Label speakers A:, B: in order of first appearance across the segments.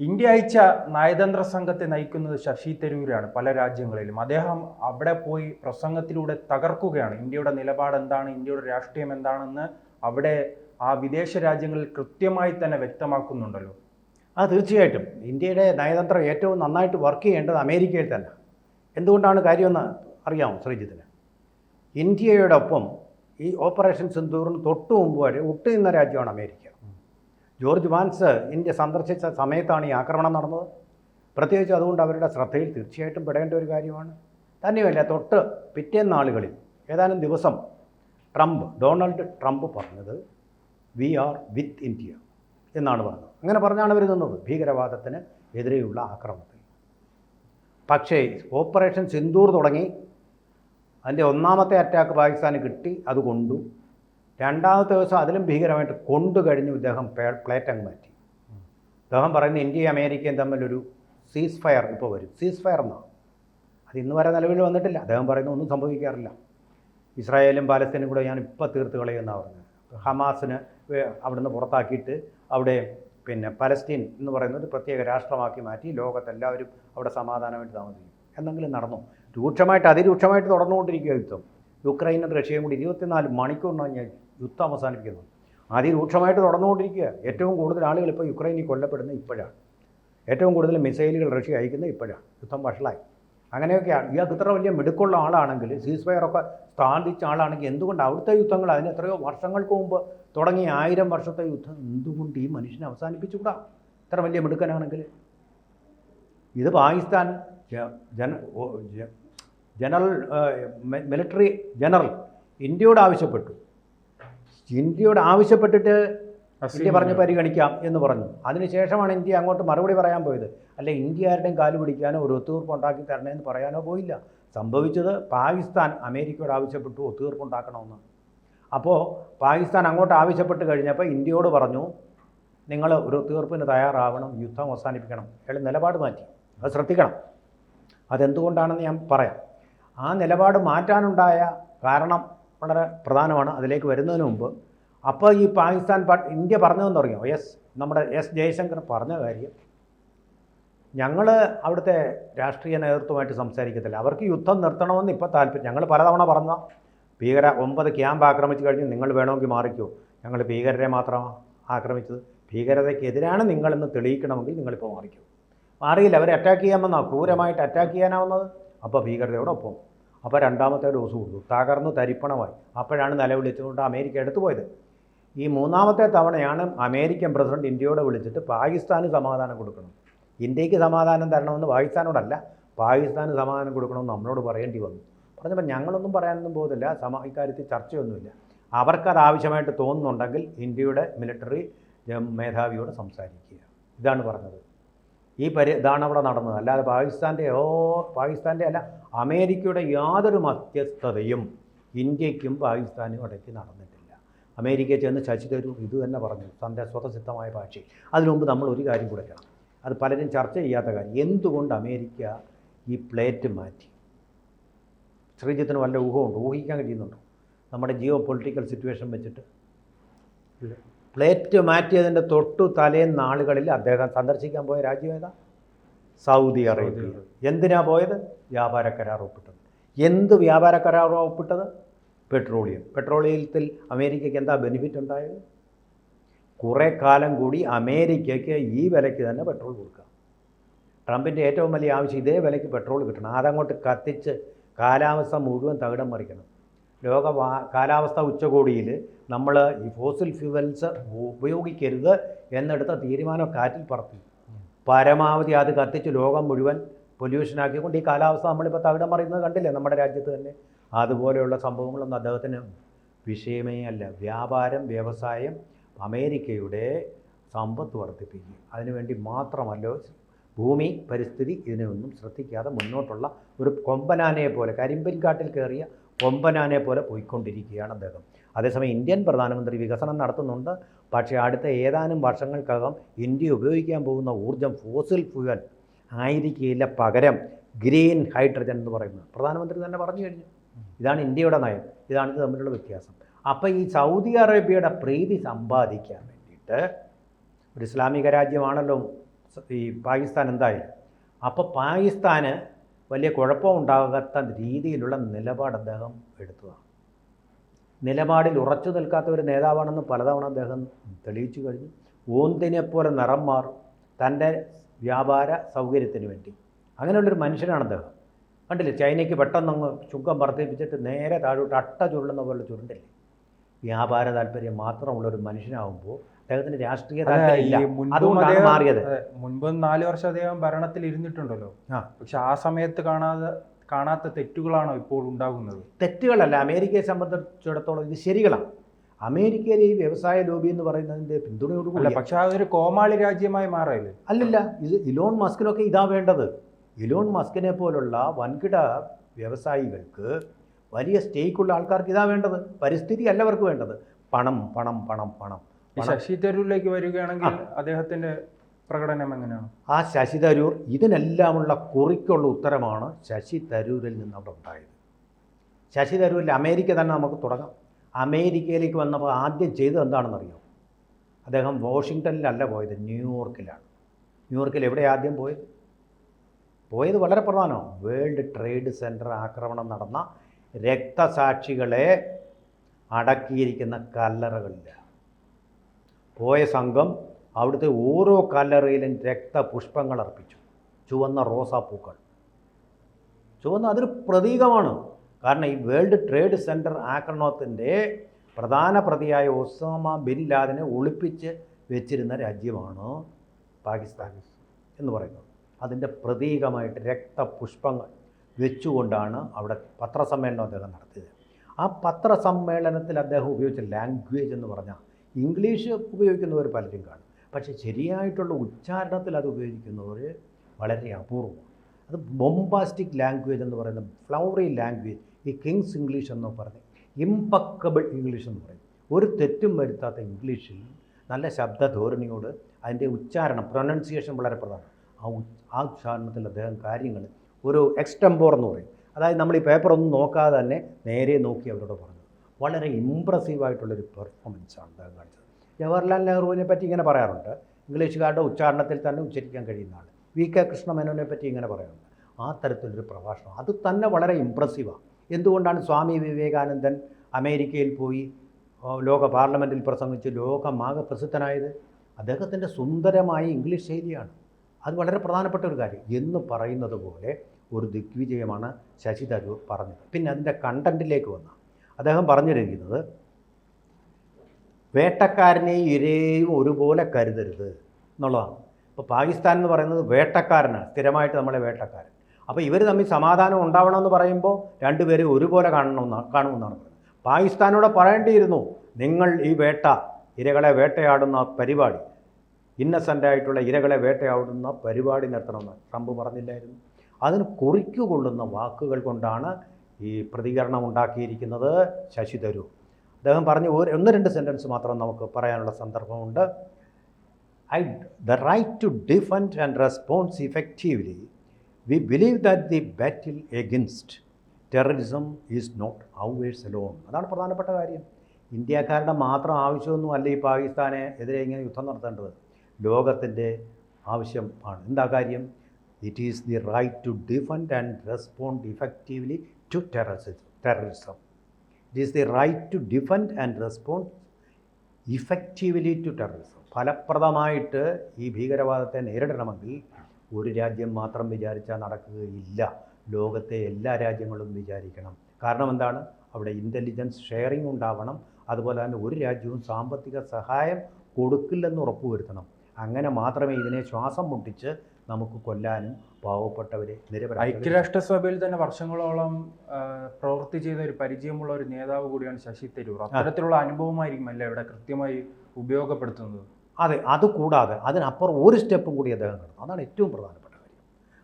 A: India അയച്ച നയതന്ത്ര സംഘത്തെ നയിക്കുന്നത് ശശി തരൂരാണ് പല രാജ്യങ്ങളിലും. അദ്ദേഹം അവിടെ പോയി പ്രസംഗത്തിലൂടെ തകർക്കുകയാണ്. ഇന്ത്യയുടെ നിലപാട് എന്താണ്? ഇന്ത്യയുടെ രാഷ്ട്രീയം എന്താണെന്ന് അവിടെ ആ വിദേശ രാജ്യങ്ങളിൽ കൃത്യമായി തന്നെ വ്യക്തമാക്കുന്നുണ്ടല്ലോ.
B: ആ തീർച്ചയായിട്ടും. ഇന്ത്യയുടെ നയതന്ത്രം ഏറ്റവും നന്നായിട്ട് വർക്ക് ചെയ്യേണ്ടത് അമേരിക്കയിൽ തന്നെ. എന്തുകൊണ്ടാണ് കാര്യമെന്ന് അറിയാമോ ശ്രീജിത്തിന്? ഇന്ത്യയോടൊപ്പം ഈ ഓപ്പറേഷൻ സിന്ദൂറിന് തൊട്ടു മുമ്പ് വരെ ഒട്ടുനിന്ന രാജ്യമാണ് അമേരിക്ക. ജോർജ് വാൻസ് ഇന്ത്യ സന്ദർശിച്ച സമയത്താണ് ഈ ആക്രമണം നടന്നത്. പ്രത്യേകിച്ച് അതുകൊണ്ട് അവരുടെ ശ്രദ്ധയിൽ തീർച്ചയായിട്ടും പെടേണ്ട ഒരു കാര്യമാണ്. തന്നെയുമല്ല തൊട്ട് പിറ്റേന്ന് നാളുകളിൽ ഏതാനും ദിവസം ട്രംപ് ഡൊണാൾഡ് ട്രംപ് പറഞ്ഞത് വി ആർ വിത്ത് ഇന്ത്യ എന്നാണ് പറഞ്ഞത്. അങ്ങനെ പറഞ്ഞാണ് അവർ നിന്നത് ഭീകരവാദത്തിന് എതിരെയുള്ള ആക്രമണത്തിൽ. പക്ഷേ ഓപ്പറേഷൻ സിന്ദൂർ തുടങ്ങി. അതിന്റെ ഒന്നാമത്തെ അറ്റാക്ക് പാകിസ്ഥാന് കിട്ടി അത് കൊണ്ടു രണ്ടാമത്തെ ദിവസം അതിലും ഭീകരമായിട്ട് കൊണ്ടു കഴിഞ്ഞു ഇദ്ദേഹം പ്ലേറ്റ് അങ്ങ് മാറ്റി. അദ്ദേഹം പറയുന്നത് ഇന്ത്യയും അമേരിക്കയും തമ്മിലൊരു സീസ് ഫയർ ഇപ്പോൾ വരും. സീസ് ഫയർ എന്നാണ്. അത് ഇന്ന് വരെ നിലവിൽ വന്നിട്ടില്ല. അദ്ദേഹം പറയുന്നത് ഒന്നും സംഭവിക്കാറില്ല. ഇസ്രായേലും പാലസ്തീനും കൂടെ ഞാൻ ഇപ്പോൾ തീർത്ത് കളയുമെന്നാണ് പറഞ്ഞത്. ഹമാസിന് അവിടുന്ന് പുറത്താക്കിയിട്ട് അവിടെ പിന്നെ പലസ്തീൻ എന്ന് പറയുന്നത് പ്രത്യേക രാഷ്ട്രമാക്കി മാറ്റി ലോകത്തെല്ലാവരും അവിടെ സമാധാനമായിട്ട് താമസിക്കും. എന്നെങ്കിലും നടന്നു. രൂക്ഷമായിട്ട് അതിരൂക്ഷമായിട്ട് തുടർന്നുകൊണ്ടിരിക്കുക യുദ്ധം. യുക്രൈനും റഷ്യയും കൂടി ഇരുപത്തിനാല് മണിക്കൂറിനാണ് ഞാൻ യുദ്ധം അവസാനിപ്പിക്കുന്നത് അതിരൂക്ഷമായിട്ട് തുടർന്നുകൊണ്ടിരിക്കുക ഏറ്റവും കൂടുതൽ ആളുകൾ ഇപ്പോൾ യുക്രൈനിൽ കൊല്ലപ്പെടുന്നത് ഇപ്പോഴാണ്. ഏറ്റവും കൂടുതൽ മിസൈലുകൾ റഷ്യ അയക്കുന്നത് ഇപ്പോഴാണ്. യുദ്ധം വഷളായി. അങ്ങനെയൊക്കെയാണ് ഇയാൾക്ക് ഇത്ര വലിയ മിടുക്കുള്ള ആളാണെങ്കിൽ സീസ് ഫയറൊക്കെ സ്ഥാപിച്ച ആളാണെങ്കിൽ എന്തുകൊണ്ട് അവിടുത്തെ യുദ്ധങ്ങൾ അതിന് എത്രയോ വർഷങ്ങൾക്ക് മുമ്പ് തുടങ്ങി ആയിരം വർഷത്തെ യുദ്ധം എന്തുകൊണ്ട് ഈ മനുഷ്യനെ അവസാനിപ്പിച്ചുകൂടാ? ഇത്ര വലിയ മിടുക്കനാണെങ്കിൽ. ഇത് പാകിസ്ഥാൻ ജന ജനറൽ മിലിറ്ററി ജനറൽ ഇന്ത്യയോട് ആവശ്യപ്പെട്ടു. ഇന്ത്യയോട് ആവശ്യപ്പെട്ടിട്ട് ഇന്ത്യ പറഞ്ഞ് പരിഗണിക്കാം എന്ന് പറഞ്ഞു. അതിനുശേഷമാണ് ഇന്ത്യ അങ്ങോട്ട് മറുപടി പറയാൻ പോയത്. അല്ലെ ഇന്ത്യ ആരുടെയും കാൽ പിടിക്കാനോ ഒരു ഒത്തുതീർപ്പ് ഉണ്ടാക്കി തരണമെന്ന് പറയാനോ പോയില്ല. സംഭവിച്ചത് പാകിസ്ഥാൻ അമേരിക്കയോട് ആവശ്യപ്പെട്ടു ഒത്തുതീർപ്പ് ഉണ്ടാക്കണമെന്ന്. അപ്പോൾ പാകിസ്ഥാൻ അങ്ങോട്ട് ആവശ്യപ്പെട്ട് കഴിഞ്ഞപ്പോൾ ഇന്ത്യയോട് പറഞ്ഞു നിങ്ങൾ ഒരു ഒത്തുതീർപ്പിന് തയ്യാറാവണം യുദ്ധം അവസാനിപ്പിക്കണം അയാൾ നിലപാട് മാറ്റി അത് ശ്രദ്ധിക്കണം. അതെന്തുകൊണ്ടാണെന്ന് ഞാൻ പറയാം. ആ നിലപാട് മാറ്റാനുണ്ടായ കാരണം വളരെ പ്രധാനമാണ്. അതിലേക്ക് വരുന്നതിന് മുമ്പ് അപ്പോൾ ഈ പാകിസ്ഥാൻ ഇന്ത്യ പറഞ്ഞതെന്ന് തുടങ്ങിയോ എസ് നമ്മുടെ എസ് ജയശങ്കർ പറഞ്ഞ കാര്യം. ഞങ്ങൾ അവിടുത്തെ രാഷ്ട്രീയ നേതൃത്വമായിട്ട് സംസാരിക്കത്തില്ല. അവർക്ക് യുദ്ധം നിർത്തണമെന്ന് ഇപ്പോൾ താല്പര്യം ഞങ്ങൾ പലതവണ പറഞ്ഞ ഭീകര ഒമ്പത് ക്യാമ്പ് ആക്രമിച്ചു കഴിഞ്ഞ് നിങ്ങൾ വേണമെങ്കിൽ മാറിക്കോ. ഞങ്ങൾ ഭീകരരെ മാത്രം ആക്രമിച്ചത്. ഭീകരതയ്ക്കെതിരാണ് നിങ്ങളെന്ന് തെളിയിക്കണമെങ്കിൽ നിങ്ങളിപ്പോൾ മാറിക്കോ. മാറിയില്ല അവരെ അറ്റാക്ക് ചെയ്യാമെന്നാണ് ക്രൂരമായിട്ട് അറ്റാക്ക് ചെയ്യാനാവുന്നത്. അപ്പോൾ ഭീകരതയോടൊപ്പം അപ്പോൾ രണ്ടാമത്തെ ഡോസ് കൊടുത്തു. തകർന്നു തരിപ്പണമായി. അപ്പോഴാണ് നിലവിളിച്ചുകൊണ്ട് അമേരിക്ക എടുത്തു പോയത്. ഈ മൂന്നാമത്തെ തവണയാണ് അമേരിക്കൻ പ്രസിഡന്റ് ഇന്ത്യയോട് വിളിച്ചിട്ട് പാകിസ്ഥാന് സമാധാനം കൊടുക്കണം. ഇന്ത്യയ്ക്ക് സമാധാനം തരണമെന്ന് പാകിസ്ഥാനോടല്ല. പാകിസ്ഥാന് സമാധാനം കൊടുക്കണമെന്ന് നമ്മളോട് പറയേണ്ടി വന്നു. പറഞ്ഞപ്പോൾ ഞങ്ങളൊന്നും പറയാനൊന്നും പോകുന്നില്ല സമാ ഇക്കാര്യത്തിൽ ചർച്ചയൊന്നുമില്ല. അവർക്കത് ആവശ്യമായിട്ട് തോന്നുന്നുണ്ടെങ്കിൽ ഇന്ത്യയുടെ മിലിറ്ററി മേധാവിയോട് സംസാരിക്കുക. ഇതാണ് പറഞ്ഞത്. ഈ പരി ഇതാണ് അവിടെ നടന്നത്. അല്ലാതെ പാകിസ്ഥാന്റെ ഓ പാകിസ്ഥാന്റെ അല്ല അമേരിക്കയുടെ യാതൊരു മധ്യസ്ഥതയും ഇന്ത്യക്കും പാകിസ്ഥാനും ഇടയ്ക്ക് നടന്നിട്ടില്ല. അമേരിക്ക ചെന്ന് ശശി തരൂർ ഇത് തന്നെ പറഞ്ഞു തന്റെ സ്വതസിദ്ധമായ ഭാഷയിൽ. അതിനു മുമ്പ് നമ്മൾ ഒരു കാര്യം കൂടെ കാണാം അത് പലരും ചർച്ച ചെയ്യാത്ത കാര്യം. എന്തുകൊണ്ട് അമേരിക്ക ഈ പ്ലേറ്റ് മാറ്റി? ശ്രീജിത്തിന് വല്ല ഊഹമുണ്ട്? ഊഹിക്കാൻ കഴിയുന്നുണ്ടോ? നമ്മുടെ ജിയോ പൊളിറ്റിക്കൽ സിറ്റുവേഷൻ വെച്ചിട്ട്? പ്ലേറ്റ് മാറ്റിയതിന്റെ തൊട്ടു തലേന്ന് നാളുകളിൽ അദ്ദേഹം സന്ദർശിക്കാൻ പോയ രാജ്യം ഏതാ? Saudi Arabia. എന്തിനാ പോയത്? വ്യാപാര കരാർ ഒപ്പിട്ടത്. എന്ത് വ്യാപാര കരാർ ഒപ്പിട്ടത്? പെട്രോളിയം. പെട്രോളിയത്തിൽ അമേരിക്കയ്ക്ക് എന്താ ബെനിഫിറ്റ് ഉണ്ടായത്? കുറേ കാലം കൂടി അമേരിക്കയ്ക്ക് ഈ വിലയ്ക്ക് തന്നെ പെട്രോൾ കൊടുക്കാം ട്രംപിന്റെ ഏറ്റവും വലിയ ആവശ്യം ഇതേ വിലയ്ക്ക് പെട്രോൾ കിട്ടണം. അതങ്ങോട്ട് കത്തിച്ച് കാലാവസ്ഥ മുഴുവൻ തകിടം മറിക്കണം. ലോക കാലാവസ്ഥ ഉച്ചകോടിയിൽ നമ്മൾ ഈ ഫോസിൽ ഫ്യൂവൽസ് ഉപയോഗിക്കരുത് എന്നെടുത്ത തീരുമാനം കാറ്റിൽ പറത്തി. പരമാവധി അത് കത്തിച്ച് ലോകം മുഴുവൻ പൊല്യൂഷനാക്കിക്കൊണ്ട് ഈ കാലാവസ്ഥ നമ്മളിപ്പോൾ തകിടം മറിയുന്നത് കണ്ടില്ലേ നമ്മുടെ രാജ്യത്ത് തന്നെ? അതുപോലെയുള്ള സംഭവങ്ങളൊന്നും അദ്ദേഹത്തിന് വിഷയമേ അല്ല. വ്യാപാരം വ്യവസായം അമേരിക്കയുടെ സമ്പത്ത് വർദ്ധിപ്പിക്കുക. അതിനുവേണ്ടി മാത്രമല്ല ഭൂമി പരിസ്ഥിതി ഇതിനെയൊന്നും ശ്രദ്ധിക്കാതെ മുന്നോട്ടുള്ള ഒരു കൊമ്പനാനയെ പോലെ കരിമ്പൻ കാട്ടിൽ കയറിയ കൊമ്പനാനെ പോലെ പോയിക്കൊണ്ടിരിക്കുകയാണ് അദ്ദേഹം. അതേസമയം ഇന്ത്യൻ പ്രധാനമന്ത്രി വികസനം നടത്തുന്നുണ്ട്. പക്ഷേ അടുത്ത ഏതാനും വർഷങ്ങൾക്കകം ഇന്ത്യ ഉപയോഗിക്കാൻ പോകുന്ന ഊർജം ഫോസിൽ ഫ്യൂവൽ ആയിരിക്കില്ല പകരം ഗ്രീൻ ഹൈഡ്രജൻ എന്ന് പറയുന്നത്. പ്രധാനമന്ത്രി തന്നെ പറഞ്ഞു കഴിഞ്ഞു. ഇതാണ് ഇന്ത്യയുടെ നയം. ഇതാണ് ഇത് തമ്മിലുള്ള വ്യത്യാസം. അപ്പോൾ ഈ സൗദി അറേബ്യയുടെ പ്രീതി സമ്പാദിക്കാൻ വേണ്ടിയിട്ട് ഒരു ഇസ്ലാമിക രാജ്യമാണല്ലോ ഈ പാകിസ്ഥാൻ എന്തായാലും അപ്പോൾ പാകിസ്ഥാന് വലിയ കുഴപ്പമുണ്ടാകാത്ത രീതിയിലുള്ള നിലപാട് അദ്ദേഹം എടുത്തതാണ് നിലപാടിൽ ഉറച്ചു നിൽക്കാത്ത ഒരു നേതാവാണെന്ന് പലതവണ അദ്ദേഹം തെളിയിച്ചു കഴിഞ്ഞു. ഓന്തിനെ പോലെ നിറം മാറും തന്റെ വ്യാപാര സൗകര്യത്തിന് വേണ്ടി. അങ്ങനെയുള്ളൊരു മനുഷ്യനാണ് അദ്ദേഹം. കണ്ടില്ലേ? ചൈനയ്ക്ക് പെട്ടെന്നങ്ങ് ചുങ്കം വർദ്ധിപ്പിച്ചിട്ട് നേരെ താഴോട്ട് അട്ട ചുരുളുന്ന പോലെ ചുരുണ്ടില്ലേ? വ്യാപാര താല്പര്യം മാത്രമുള്ള ഒരു മനുഷ്യനാകുമ്പോൾ അദ്ദേഹത്തിന് രാഷ്ട്രീയ
A: അതെ,
B: താല്പര്യം
A: ഈ
B: അതുകൊണ്ടാണ് മാറിയത്.
A: മുൻപ് നാല് വർഷം അദ്ദേഹം ഭരണത്തിൽ ഇരുന്നിട്ടുണ്ടല്ലോ. പക്ഷെ ആ സമയത്ത് കാണാതെ കാണാത്ത തെറ്റുകളാണോ ഇപ്പോൾ ഉണ്ടാകുന്നത്?
B: തെറ്റുകളല്ല അമേരിക്കയെ സംബന്ധിച്ചിടത്തോളം ഇത് ശരികളാണ്. അമേരിക്കയിലെ ഈ വ്യവസായ ലോബി എന്ന്
A: പറയുന്നതിന്റെ
B: പിന്തുണയോടുകൂടി
A: പക്ഷെ അതൊരു കോമാളി രാജ്യമായി മാറല്ലേ
B: അല്ലല്ല ഇത് ഇലോൺ മസ്കിനൊക്കെ ഇതാ വേണ്ടത്. ഇലോൺ മസ്കിനെ പോലുള്ള വൻകിട വ്യവസായികൾക്ക് വലിയ സ്റ്റേക്കുള്ള ആൾക്കാർക്ക് ഇതാ വേണ്ടത്. പരിസ്ഥിതി അല്ലവർക്ക് വേണ്ടത്. പണം പണം പണം പണം.
A: ശശി തരൂരിലേക്ക് വരികയാണെങ്കിൽ അദ്ദേഹത്തിന്റെ പ്രകടനം എങ്ങനെയാണ്?
B: ആ ശശി തരൂർ ഇതിനെല്ലാമുള്ള കുറിക്കുള്ള ഉത്തരമാണ് ശശി തരൂരിൽ നിന്ന് അവിടെ ഉണ്ടായത്. ശശി തരൂരിൽ അമേരിക്ക തന്നെ നമുക്ക് തുടങ്ങാം. അമേരിക്കയിലേക്ക് വന്നപ്പോൾ ആദ്യം ചെയ്തത് എന്താണെന്നറിയോ? അദ്ദേഹം വാഷിങ്ടണിലല്ല പോയത് ന്യൂയോർക്കിലാണ്. ന്യൂയോർക്കിൽ എവിടെ ആദ്യം പോയത്? പോയത് വളരെ പ്രധാനമാണ്. വേൾഡ് ട്രേഡ് സെന്റർ ആക്രമണം നടന്ന രക്തസാക്ഷികളെ അടക്കിയിരിക്കുന്ന കല്ലറകളില്ല പോയ സംഘം അവിടുത്തെ ഓരോ കല്ലറയിലും രക്തപുഷ്പങ്ങൾ അർപ്പിച്ചു. ചുവന്ന റോസാപ്പൂക്കൾ ചുവന്ന അതൊരു പ്രതീകമാണ്. കാരണം ഈ വേൾഡ് ട്രേഡ് സെന്റർ ആക്രമണത്തിന്റെ പ്രധാന പ്രതിയായ ഒസാമ ബിൻ ലാദിനെ ഒളിപ്പിച്ച് വെച്ചിരുന്ന രാജ്യമാണ് പാകിസ്ഥാൻ എന്ന് പറയുന്നത്. അതിന്റെ പ്രതീകമായിട്ട് രക്തപുഷ്പങ്ങൾ വെച്ചുകൊണ്ടാണ് അവിടെ പത്രസമ്മേളനം അദ്ദേഹം നടത്തിയത്. ആ പത്രസമ്മേളനത്തിൽ അദ്ദേഹം ഉപയോഗിച്ച ലാംഗ്വേജ് എന്ന് പറഞ്ഞാൽ ഇംഗ്ലീഷ് ഉപയോഗിക്കുന്നവർ പലരും കാണും. പക്ഷേ ശരിയായിട്ടുള്ള ഉച്ചാരണത്തിൽ അത് ഉപയോഗിക്കുന്നവർ വളരെ അപൂർവമാണ്. അത് ബൊംബാസ്റ്റിക് ലാംഗ്വേജ് എന്ന് പറയുന്ന ഫ്ലവറി ലാംഗ്വേജ് ഈ കിങ്സ് ഇംഗ്ലീഷ് എന്ന് പറഞ്ഞ് ഇമ്പക്കബിൾ ഇംഗ്ലീഷ് എന്ന് പറയും. ഒരു തെറ്റും വരുത്താത്ത ഇംഗ്ലീഷിൽ നല്ല ശബ്ദധോരണിയോട് അതിന്റെ ഉച്ചാരണം പ്രൊനൗൺസിയേഷൻ വളരെ പ്രധാനം ആ ആ ഉച്ചാരണത്തിൽ അദ്ദേഹം കാര്യങ്ങൾ ഒരു എക്സ്റ്റംപോർ എന്ന് പറയും. അതായത് നമ്മൾ ഈ പേപ്പർ ഒന്നും നോക്കാതെ തന്നെ നേരെ നോക്കി അവരോട് പറഞ്ഞു. വളരെ ഇമ്പ്രസീവായിട്ടുള്ളൊരു പെർഫോമൻസാണ് അദ്ദേഹം കാണിച്ചത്. ജവഹർലാൽ നെഹ്റുവിനെ പറ്റി ഇങ്ങനെ പറയാറുണ്ട്. ഇംഗ്ലീഷുകാരുടെ ഉച്ചാരണത്തിൽ തന്നെ ഉച്ചരിക്കാൻ കഴിയുന്ന ആൾ വി കെ കൃഷ്ണമേനോനെ പറ്റി ഇങ്ങനെ പറയാറുണ്ട്. ആ തരത്തിലൊരു പ്രഭാഷണം. അത് തന്നെ വളരെ ഇമ്പ്രസീവാണ് എന്തുകൊണ്ടാണ് സ്വാമി വിവേകാനന്ദൻ അമേരിക്കയിൽ പോയി ലോക പാർലമെന്റിൽ പ്രസംഗിച്ച് ലോകമാകെ പ്രസിദ്ധനായത്? അദ്ദേഹത്തിന്റെ സുന്ദരമായ ഇംഗ്ലീഷ് ശൈലിയാണ്. അത് വളരെ പ്രധാനപ്പെട്ട ഒരു കാര്യം. എന്ന് പറയുന്നത് പോലെ ഒരു ദിഗ്വിജയമാണ് ശശി തരൂർ പറഞ്ഞത്. പിന്നെ അതിന്റെ കണ്ടന്റിലേക്ക് വന്ന. അദ്ദേഹം പറഞ്ഞിരിക്കുന്നത് വേട്ടക്കാരനെയും ഇരയെയും ഒരുപോലെ കരുതരുത് എന്നുള്ളതാണ്. ഇപ്പോൾ പാകിസ്ഥാൻ എന്ന് പറയുന്നത് വേട്ടക്കാരനാണ് സ്ഥിരമായിട്ട് നമ്മളെ വേട്ടക്കാരൻ. അപ്പോൾ ഇവർ തമ്മിൽ സമാധാനം ഉണ്ടാവണമെന്ന് പറയുമ്പോൾ രണ്ടുപേരെ ഒരുപോലെ കാണണമെന്നാണ് കാണുമെന്നാണ് പറയുന്നത്. പാകിസ്ഥാനോട് പറയേണ്ടിയിരുന്നു നിങ്ങൾ ഈ വേട്ട ഇരകളെ വേട്ടയാടുന്ന പരിപാടി ഇന്നസെന്റ് ആയിട്ടുള്ള ഇരകളെ വേട്ടയാടുന്ന പരിപാടി നിർത്തണമെന്ന് ട്രംപ് പറഞ്ഞില്ലായിരുന്നു. അതിന് കുറിക്കുകൊള്ളുന്ന വാക്കുകൾ കൊണ്ടാണ് ഈ പ്രതികരണം ഉണ്ടാക്കിയിരിക്കുന്നത് ശശി തരൂർ. അദ്ദേഹം പറഞ്ഞു ഒരു ഒന്ന് രണ്ട് സെന്റൻസ് മാത്രം നമുക്ക് പറയാനുള്ള സന്ദർഭമുണ്ട്. I the right to defend and response effectively we believe that the battle against terrorism is not ours alone അതാണ് പ്രധാനപ്പെട്ട കാര്യം. ഇന്ത്യക്കാരുടെ മാത്രം ആവശ്യമൊന്നും അല്ല ഈ പാകിസ്ഥാനെ എതിരെ ഇങ്ങനെ യുദ്ധം നടത്തേണ്ടത്. ലോകത്തിന്റെ ആവശ്യം ആണ്. എന്താ കാര്യം? It is the right to defend and respond effectively terrorism terrorism it is the right to defend and respond effectively to terrorism ഫലപ്രദമായിട്ട് ഈ ഭീകരവാദത്തെ നേരിടണമെങ്കിൽ ഒരു രാജ്യം മാത്രം വിചാരിച്ചാൽ നടക്കുകയില്ല. ലോകത്തെ എല്ലാ രാജ്യങ്ങളും വിചാരിക്കണം. കാരണം എന്താണ്? അവിടെ ഇന്റലിജൻസ് ഷെയറിംഗ് ഉണ്ടാവണം. അതുപോലെ തന്നെ ഒരു രാജ്യവും സാമ്പത്തിക സഹായം കൊടുക്കില്ലെന്ന് ഉറപ്പുവരുത്തണം. അങ്ങനെ മാത്രമേ ഇതിനെ ശ്വാസം മുട്ടിച്ച് നമുക്ക് കൊല്ലാനും പാവപ്പെട്ടവരെ നിരപരാധി
A: ഐക്യരാഷ്ട്രസഭയിൽ തന്നെ വർഷങ്ങളോളം പ്രവർത്തി പ്രവൃത്തി ചെയ്ത ഒരു പരിചയമുള്ള ഒരു നേതാവ് കൂടിയാണ് ശശി തരൂർ. അത്തരത്തിലുള്ള അനുഭവമായിരിക്കും അല്ലേ ഇവിടെ കൃത്യമായി ഉപയോഗപ്പെടുത്തുന്നത്?
B: അതെ അത് കൂടാതെ അതിനപ്പുറം ഒരു സ്റ്റെപ്പും കൂടി അദ്ദേഹം നടന്നു അതാണ് ഏറ്റവും പ്രധാനപ്പെട്ട കാര്യം.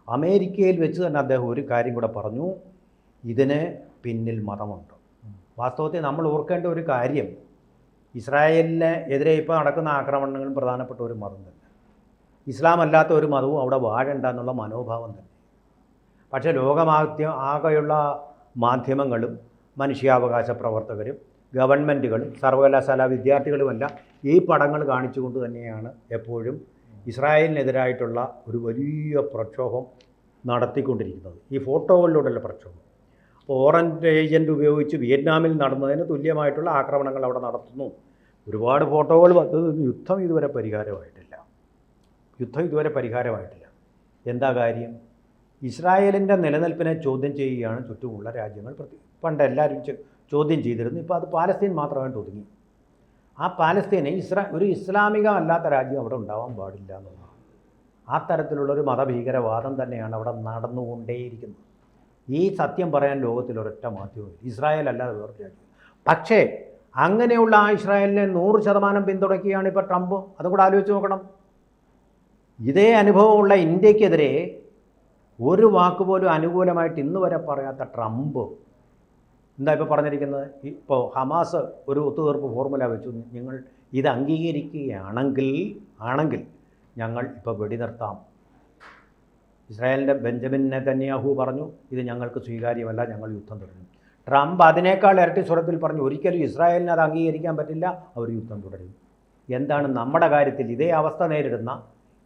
B: അമേരിക്കയിൽ വെച്ച് തന്നെ അദ്ദേഹം ഒരു കാര്യം കൂടെ പറഞ്ഞു. ഇതിന് പിന്നിൽ മതമുണ്ട്. വാസ്തവത്തിൽ നമ്മൾ ഓർക്കേണ്ട ഒരു കാര്യം ഇസ്രായേലിന് എതിരെ ഇപ്പോൾ നടക്കുന്ന ആക്രമണങ്ങളും പ്രധാനപ്പെട്ട ഒരു മതം തന്നെ. ഇസ്ലാം അല്ലാത്ത ഒരു മതവും അവിടെ വാഴണ്ട എന്നുള്ള മനോഭാവം തന്നെ. പക്ഷേ ലോകമാധ്യ ആകെയുള്ള മാധ്യമങ്ങളും മനുഷ്യാവകാശ പ്രവർത്തകരും ഗവൺമെന്റുകളും സർവകലാശാല വിദ്യാർത്ഥികളുമെല്ലാം ഈ പടങ്ങൾ കാണിച്ചുകൊണ്ട് തന്നെയാണ് എപ്പോഴും ഇസ്രായേലിനെതിരായിട്ടുള്ള ഒരു വലിയ പ്രക്ഷോഭം നടത്തിക്കൊണ്ടിരിക്കുന്നത്. ഈ ഫോട്ടോകളിലൂടെയുള്ള പ്രക്ഷോഭം. അപ്പോൾ ഓറഞ്ച് ഏജന്റ് ഉപയോഗിച്ച് വിയറ്റ്നാമിൽ നടന്നതിന് തുല്യമായിട്ടുള്ള ആക്രമണങ്ങൾ അവിടെ നടത്തുന്നു. ഒരുപാട് ഫോട്ടോകൾ വന്നത് യുദ്ധം ഇതുവരെ പരിഹാരമായിട്ടില്ല. യുദ്ധം ഇതുവരെ പരിഹാരമായിട്ടില്ല. എന്താ കാര്യം? ഇസ്രായേലിന്റെ നിലനിൽപ്പിനെ ചോദ്യം ചെയ്യുകയാണ് ചുറ്റുമുള്ള രാജ്യങ്ങൾ പ്രതി പണ്ട് എല്ലാവരും ചോദ്യം ചെയ്തിരുന്നു. ഇപ്പോൾ അത് പാലസ്തീൻ മാത്രമായിട്ട് ഒതുങ്ങി. ആ പാലസ്തീനെ ഇസ്രാ ഒരു ഇസ്ലാമിക അല്ലാത്ത രാജ്യം അവിടെ ഉണ്ടാവാൻ പാടില്ല എന്നുള്ളതാണ്. ആ തരത്തിലുള്ളൊരു മതഭീകരവാദം തന്നെയാണ് അവിടെ നടന്നുകൊണ്ടേയിരിക്കുന്നത്. ഈ സത്യം പറയാൻ ലോകത്തിൽ ഒരൊറ്റ മാധ്യമമില്ല. ഇസ്രായേൽ അല്ലാതെ വേറൊരു രാജ്യം. പക്ഷേ അങ്ങനെയുള്ള ആ ഇസ്രായേലിനെ നൂറ് ശതമാനം പിന്തുണയ്ക്കുകയാണ് ഇപ്പോൾ ട്രംപ്. അതും കൂടെ ആലോചിച്ച് നോക്കണം. ഇതേ അനുഭവമുള്ള ഇന്ത്യക്കെതിരെ ഒരു വാക്കുപോലും അനുകൂലമായിട്ട് ഇന്ന് വരെ പറയാത്ത ട്രംപ്. എന്താ ഇപ്പോൾ പറഞ്ഞിരിക്കുന്നത്? ഇപ്പോൾ ഹമാസ് ഒരു ഒത്തുതീർപ്പ് ഫോർമുല വെച്ചു. നിങ്ങൾ ഇത് അംഗീകരിക്കുകയാണെങ്കിൽ ആണെങ്കിൽ ഞങ്ങൾ ഇപ്പോൾ വെടിനിർത്താം. ഇസ്രായേലിന്റെ ബെഞ്ചമിൻ നെതന്യാഹു പറഞ്ഞു ഇത് ഞങ്ങൾക്ക് സ്വീകാര്യമല്ല ഞങ്ങൾ യുദ്ധം തുടരും. ട്രംപ് അതിനേക്കാൾ ഇരട്ടി സ്വരത്തിൽ പറഞ്ഞു ഒരിക്കലും ഇസ്രായേലിന് അത് അംഗീകരിക്കാൻ പറ്റില്ല അവർ യുദ്ധം തുടരും. എന്താണ് നമ്മുടെ കാര്യത്തിൽ ഇതേ അവസ്ഥ നേരിടുന്ന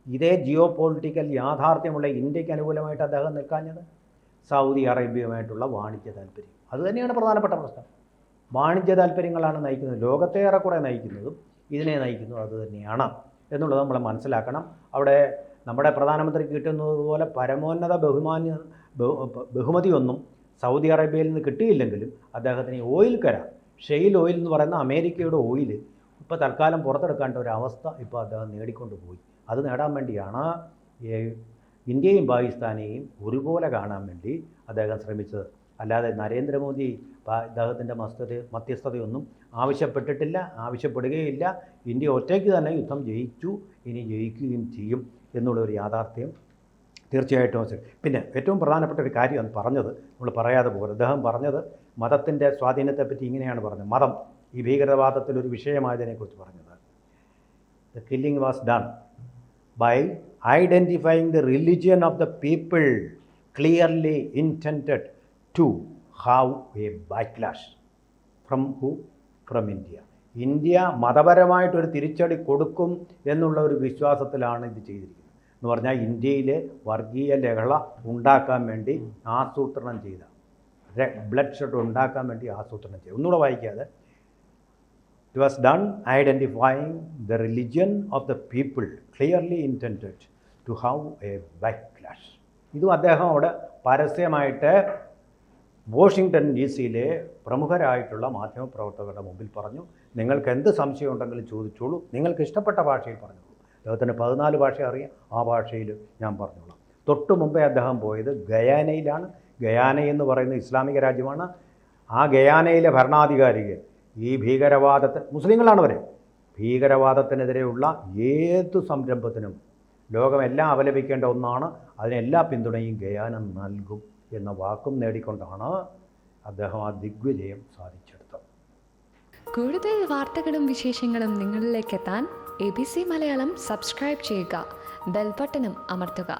B: ഇതേ ജിയോ പൊളിറ്റിക്കൽ യാഥാർത്ഥ്യമുള്ള ഇന്ത്യയ്ക്ക് അനുകൂലമായിട്ട് അദ്ദേഹം നിൽക്കാഞ്ഞത്? സൗദി അറേബ്യയുമായിട്ടുള്ള വാണിജ്യ താല്പര്യം. അതുതന്നെയാണ് പ്രധാനപ്പെട്ട പ്രശ്നം. വാണിജ്യ താല്പര്യങ്ങളാണ് നയിക്കുന്നത്. ലോകത്തെ ഏറെക്കുറെ നയിക്കുന്നതും ഇതിനെ നയിക്കുന്നതും അതുതന്നെയാണ് എന്നുള്ളത് നമ്മൾ മനസ്സിലാക്കണം. അവിടെ നമ്മുടെ പ്രധാനമന്ത്രി കിട്ടുന്നതുപോലെ പരമോന്നത ബഹുമാന്യ ബഹു- ബഹുമതിയൊന്നും സൗദി അറേബ്യയിൽ നിന്ന് കിട്ടിയില്ലെങ്കിലും അദ്ദേഹത്തിന് ഓയിൽ കര ഷെയിൽ ഓയിൽ എന്ന് പറയുന്ന അമേരിക്കയുടെ ഓയിൽ ഇപ്പോൾ തൽക്കാലം പുറത്തെടുക്കേണ്ട ഒരു അവസ്ഥ ഇപ്പോൾ അദ്ദേഹം നേടിക്കൊണ്ട് പോയി അത് നേടാൻ വേണ്ടിയാണ് ഇന്ത്യയും പാകിസ്ഥാനെയും ഒരുപോലെ കാണാൻ വേണ്ടി അദ്ദേഹം ശ്രമിച്ചത്. അല്ലാതെ നരേന്ദ്രമോദി അദ്ദേഹത്തിന്റെ മസ്തത മധ്യസ്ഥതയൊന്നും ആവശ്യപ്പെട്ടിട്ടില്ല ആവശ്യപ്പെടുകയില്ല. ഇന്ത്യ ഒറ്റയ്ക്ക് തന്നെ യുദ്ധം ജയിച്ചു ഇനി ജയിക്കുകയും ചെയ്യും എന്നുള്ള ഒരു യാഥാർത്ഥ്യം തീർച്ചയായിട്ടും. പിന്നെ ഏറ്റവും പ്രധാനപ്പെട്ട ഒരു കാര്യം അന്ന് പറഞ്ഞത്. നമ്മൾ പറയാതെ പോകരുത്. അദ്ദേഹം പറഞ്ഞത് മതത്തിന്റെ സ്വാധീനത്തെപ്പറ്റി ഇങ്ങനെയാണ് പറഞ്ഞത്. മതം ഈ ഭീകരവാദത്തിലൊരു വിഷയമായതിനെക്കുറിച്ച് പറഞ്ഞത്. The killing was done by identifying the religion of the people clearly intended to have a backlash from who? From India. India മതപരമായിട്ടൊരു തിരിച്ചടി കൊടുക്കും എന്നുള്ള ഒരു വിശ്വാസത്തിലാണ് ഇത് ചെയ്തിരിക്കുന്നത് എന്ന് പറഞ്ഞാൽ ഇന്ത്യയിൽ വർഗീയ ലഹള ഉണ്ടാക്കാൻ വേണ്ടി ആസൂത്രണം ചെയ്ത ബ്ലഡ് ഷെഡ് ഉണ്ടാക്കാൻ വേണ്ടി ആസൂത്രണം ചെയ്തു ഒന്നുകൂടെ വായിക്കാതെ It was done identifying the religion of the people clearly intended to have a backlash. ഇതും അദ്ദേഹം അവിടെ പരസ്യമായിട്ട് വാഷിങ്ടൺ ഡി സിയിലെ പ്രമുഖരായിട്ടുള്ള മാധ്യമപ്രവർത്തകരുടെ മുമ്പിൽ പറഞ്ഞു. നിങ്ങൾക്ക് എന്ത് സംശയം ഉണ്ടെങ്കിലും ചോദിച്ചോളൂ. നിങ്ങൾക്ക് ഇഷ്ടപ്പെട്ട ഭാഷയിൽ പറഞ്ഞോളൂ. അദ്ദേഹത്തിന് പതിനാല് ഭാഷ അറിയാം. ആ ഭാഷയിൽ ഞാൻ പറഞ്ഞോളാം. തൊട്ട് മുമ്പേ അദ്ദേഹം പോയത് ഗയാനയിലാണ്. ഗയാന എന്ന് പറയുന്ന ഇസ്ലാമിക രാജ്യമാണ്. ആ ഗയാനയിലെ ഭരണാധികാരികൾ ഈ ഭീകരവാദത്തെ മുസ്ലിങ്ങളാണ് അവരെ. ഭീകരവാദത്തിനെതിരെയുള്ള ഏത് സംരംഭത്തിനും ലോകമെല്ലാം അപലപിക്കേണ്ട ഒന്നാണ് അതിനെല്ലാ പിന്തുണയും ഗയാനം നൽകും എന്ന വാക്കും നേടിക്കൊണ്ടാണ് അദ്ദേഹം ആ ദിഗ്വിജയം സാധിച്ചെടുത്തത്.
C: കൂടുതൽ വാർത്തകളും വിശേഷങ്ങളും നിങ്ങളിലേക്ക് എത്താൻ A B C Malayalam subscribe ചെയ്യുക. ബെൽബട്ടനും അമർത്തുക.